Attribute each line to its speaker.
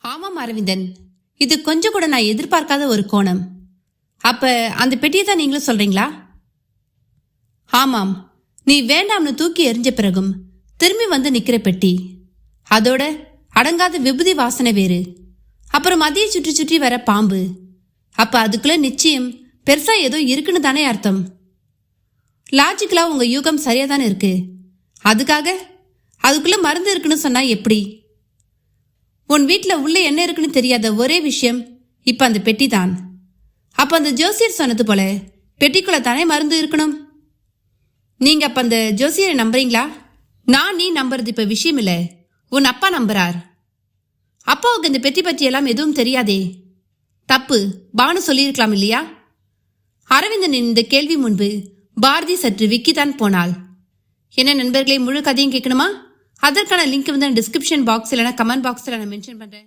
Speaker 1: ஆமாம் அரவிந்தன். இது கொஞ்சம் கூட நான் எதிர்பார்க்காத ஒரு கோணம். அப்ப அந்த பெட்டியை தான் நீங்களும் சொல்றீங்களா? ஆமாம். நீ வேண்டாம்னு தூக்கி எரிஞ்ச பிறகும் திரும்பி வந்து நிக்கிற பெட்டி. அதோட அடங்காத விபூதி வாசனை வேறு. அப்புறம் அதையே சுற்றி சுற்றி வர பாம்பு. அப்ப அதுக்குள்ள நிச்சயம் பெருசா ஏதோ இருக்குன்னு தானே அர்த்தம். லாஜிக்கலா உங்க யூகம் சரியா தானே இருக்கு. அதுக்காக அதுக்குள்ள மருந்து இருக்குன்னு சொன்னா எப்படி? உன் வீட்டில் உள்ளே என்ன இருக்குன்னு தெரியாத ஒரே விஷயம் இப்போ அந்த பெட்டி தான் அப்போ அந்த ஜோசியர் சொன்னது போல பெட்டிக்குள்ள தானே மருந்து இருக்கணும்? நீங்கள் அப்போ அந்த ஜோசியரை நம்புறீங்களா? நான் நீ நம்புறது இப்போ விஷயம் இல்லை உன் அப்பா நம்புறார். அப்பாவுக்கு இந்த பெட்டி பற்றி எல்லாம் எதுவும் தெரியாதே. தப்பு பானு சொல்லியிருக்கலாம் இல்லையா? அரவிந்தனின் இந்த கேள்வி முன்பு பாரதி சற்று விக்கிதான் போனாள். என்ன நண்பர்களே முழு கதையும் கேட்கணுமா? அதற்கான லிங்க் வந்து டிஸ்கிரிப்ஷன் பாக்ஸ் இல்லைனா கமெண்ட் பாக்ஸில் நான் மென்ஷன் பண்ணுறேன்